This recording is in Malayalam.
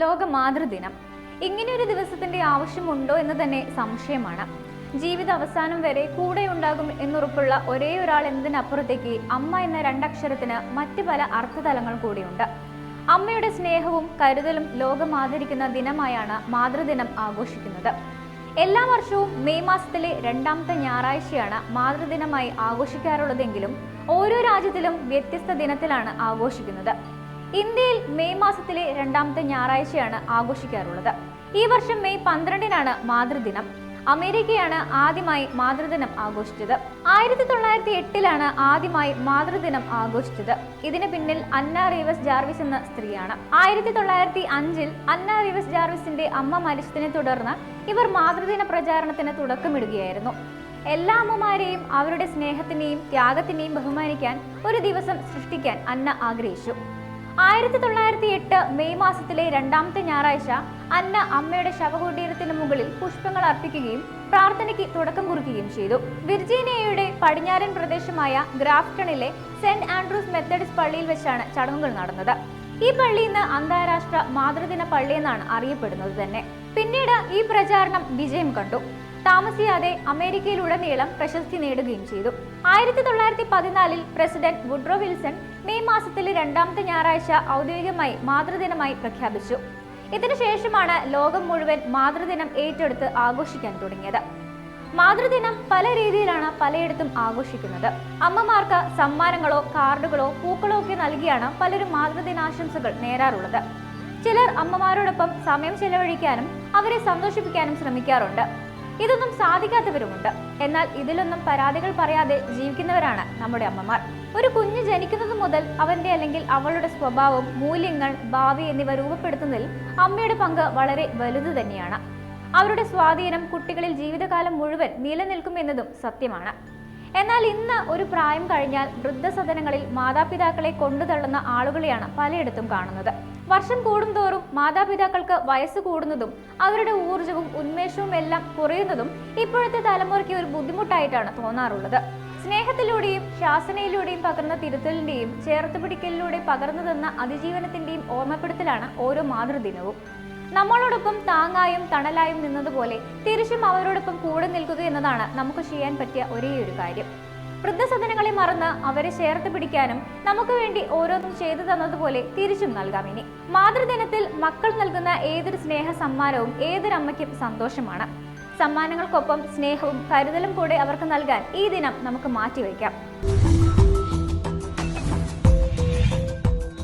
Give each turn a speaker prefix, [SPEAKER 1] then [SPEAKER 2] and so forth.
[SPEAKER 1] ലോക മാതൃദിനം ഇങ്ങനെയൊരു ദിവസത്തിന്റെ ആവശ്യമുണ്ടോ എന്ന് തന്നെ സംശയമാണ്. ജീവിത അവസാനം വരെ കൂടെ ഉണ്ടാകും എന്നുറപ്പുള്ള ഒരേ ഒരാൾ എന്നതിനപ്പുറത്തേക്ക് അമ്മ എന്ന രണ്ടക്ഷരത്തിന് മറ്റ് പല അർത്ഥതലങ്ങൾ കൂടിയുണ്ട്. അമ്മയുടെ സ്നേഹവും കരുതലും ലോകം ആദരിക്കുന്ന ദിനമായാണ് മാതൃദിനം ആഘോഷിക്കുന്നത്. എല്ലാ വർഷവും മെയ് മാസത്തിലെ രണ്ടാമത്തെ ഞായറാഴ്ചയാണ് മാതൃദിനമായി ആഘോഷിക്കാറുള്ളതെങ്കിലും ഓരോ രാജ്യത്തിലും വ്യത്യസ്ത ദിനത്തിലാണ് ആഘോഷിക്കുന്നത്. ഇന്ത്യയിൽ മെയ് മാസത്തിലെ രണ്ടാമത്തെ ഞായറാഴ്ചയാണ് ആഘോഷിക്കാറുള്ളത്. ഈ വർഷം മെയ് പന്ത്രണ്ടിനാണ് മാതൃദിനം. അമേരിക്കയാണ് ആദ്യമായി മാതൃദിനം ആഘോഷിച്ചത്. ആയിരത്തി തൊള്ളായിരത്തി എട്ടിലാണ് ആദ്യമായി മാതൃദിനം ആഘോഷിച്ചത്. ഇതിന് പിന്നിൽ അന്ന റീവസ് ജാർവിസ് എന്ന സ്ത്രീയാണ്. ആയിരത്തി തൊള്ളായിരത്തി അഞ്ചിൽ അന്ന റീവസ് ജാർവിസിന്റെ അമ്മ മരിച്ചതിനെ തുടർന്ന് ഇവർ മാതൃദിന പ്രചാരണത്തിന് തുടക്കമിടുകയായിരുന്നു. എല്ലാ അമ്മമാരെയും അവരുടെ സ്നേഹത്തിനെയും ത്യാഗത്തിനെയും ബഹുമാനിക്കാൻ ഒരു ദിവസം സൃഷ്ടിക്കാൻ അന്ന ആഗ്രഹിച്ചു. ആയിരത്തി തൊള്ളായിരത്തി എട്ട് മെയ് മാസത്തിലെ രണ്ടാമത്തെ ഞായറാഴ്ച അന്ന അമ്മയുടെ ശവകുടീരത്തിന് മുകളിൽ പുഷ്പങ്ങൾ അർപ്പിക്കുകയും പ്രാർത്ഥനയ്ക്ക് തുടക്കം കുറിക്കുകയും ചെയ്തു. വിർജീനിയയുടെ പടിഞ്ഞാറൻ പ്രദേശമായ ഗ്രാഫ്റ്റണിലെ സെന്റ് ആൻഡ്രൂസ് മെത്തഡിസ്റ്റ് പള്ളിയിൽ വെച്ചാണ് ചടങ്ങുകൾ നടന്നത്. ഈ പള്ളി ഇന്ന് അന്താരാഷ്ട്ര മാതൃദിന പള്ളിയെന്നാണ് അറിയപ്പെടുന്നത് തന്നെ. പിന്നീട് ഈ പ്രചാരണം വിജയം കണ്ടു. താമസിയാതെ അമേരിക്കയിലുടനീളം പ്രശസ്തി നേടുകയും ചെയ്തു. ആയിരത്തി തൊള്ളായിരത്തി പതിനാലിൽ പ്രസിഡന്റ് വുഡ്രോ വിൽസൺ മെയ് മാസത്തിലെ രണ്ടാമത്തെ ഞായറാഴ്ച ഔദ്യോഗികമായി മാതൃദിനമായി പ്രഖ്യാപിച്ചു. ഇതിനുശേഷമാണ് ലോകം മുഴുവൻ മാതൃദിനം ഏറ്റെടുത്ത് ആഘോഷിക്കാൻ തുടങ്ങിയത്. മാതൃദിനം പല രീതിയിലാണ് പലയിടത്തും ആഘോഷിക്കുന്നത്. അമ്മമാർക്ക് സമ്മാനങ്ങളോ കാർഡുകളോ പൂക്കളോ ഒക്കെ നൽകിയാണ് പലരും മാതൃദിനാശംസകൾ നേരാറുള്ളത്. ചിലർ അമ്മമാരോടൊപ്പം സമയം ചെലവഴിക്കാനും അവരെ സന്തോഷിപ്പിക്കാനും ശ്രമിക്കാറുണ്ട്. ഇതൊന്നും സാധിക്കാത്തവരുമുണ്ട്. എന്നാൽ ഇതിലൊന്നും പരാതികൾ പറയാതെ ജീവിക്കുന്നവരാണ് നമ്മുടെ അമ്മമാർ. ഒരു കുഞ്ഞ് ജനിക്കുന്നത് മുതൽ അവന്റെ അല്ലെങ്കിൽ അവളുടെ സ്വഭാവം മൂല്യങ്ങൾ ഭാവി എന്നിവ രൂപപ്പെടുത്തുന്നതിൽ അമ്മയുടെ പങ്ക് വളരെ വലുത് തന്നെയാണ്. അവരുടെ സ്വാധീനം കുട്ടികളിൽ ജീവിതകാലം മുഴുവൻ നിലനിൽക്കും എന്നതും സത്യമാണ്. എന്നാൽ ഇന്ന് ഒരു പ്രായം കഴിഞ്ഞാൽ വൃദ്ധസദനങ്ങളിൽ മാതാപിതാക്കളെ കൊണ്ടുതള്ളുന്ന ആളുകളെയാണ് പലയിടത്തും കാണുന്നത്. വർഷം കൂടുന്തോറും മാതാപിതാക്കൾക്ക് വയസ്സ് കൂടുന്നതും അവരുടെ ഊർജവും ഉന്മേഷവും എല്ലാം കുറയുന്നതും ഇപ്പോഴത്തെ തലമുറയ്ക്ക് ഒരു ബുദ്ധിമുട്ടായിട്ടാണ് തോന്നാറുള്ളത്. സ്നേഹത്തിലൂടെയും ശാസനയിലൂടെയും പകർന്ന തിരുത്തലിന്റെയും ചേർത്ത് പിടിക്കലിലൂടെ പകർന്നു തന്ന അതിജീവനത്തിന്റെയും ഓർമ്മപ്പെടുത്തലാണ് ഓരോ മാതൃദിനവും. നമ്മളോടൊപ്പം താങ്ങായും തണലായും നിന്നതുപോലെ തിരിച്ചും അവരോടൊപ്പം കൂടെ നിൽക്കുക എന്നതാണ് നമുക്ക് ചെയ്യാൻ പറ്റിയ ഒരേയൊരു കാര്യം. വൃദ്ധസദനങ്ങളെ മറന്ന് അവരെ ചേർത്ത് പിടിക്കാനും നമുക്ക് വേണ്ടി ഓരോന്നും ചെയ്തു തന്നതുപോലെ തിരിച്ചും നൽകാം ഇനി. മാതൃദിനത്തിൽ മക്കൾ നൽകുന്ന ഏതൊരു സ്നേഹ സമ്മാനവും ഏതൊരമ്മയ്ക്കും സന്തോഷമാണ്. സമ്മാനങ്ങൾക്കൊപ്പം സ്നേഹവും കരുതലും കൂടെ അവർക്ക് നൽകാൻ ഈ ദിനം നമുക്ക് മാറ്റിവെക്കാം.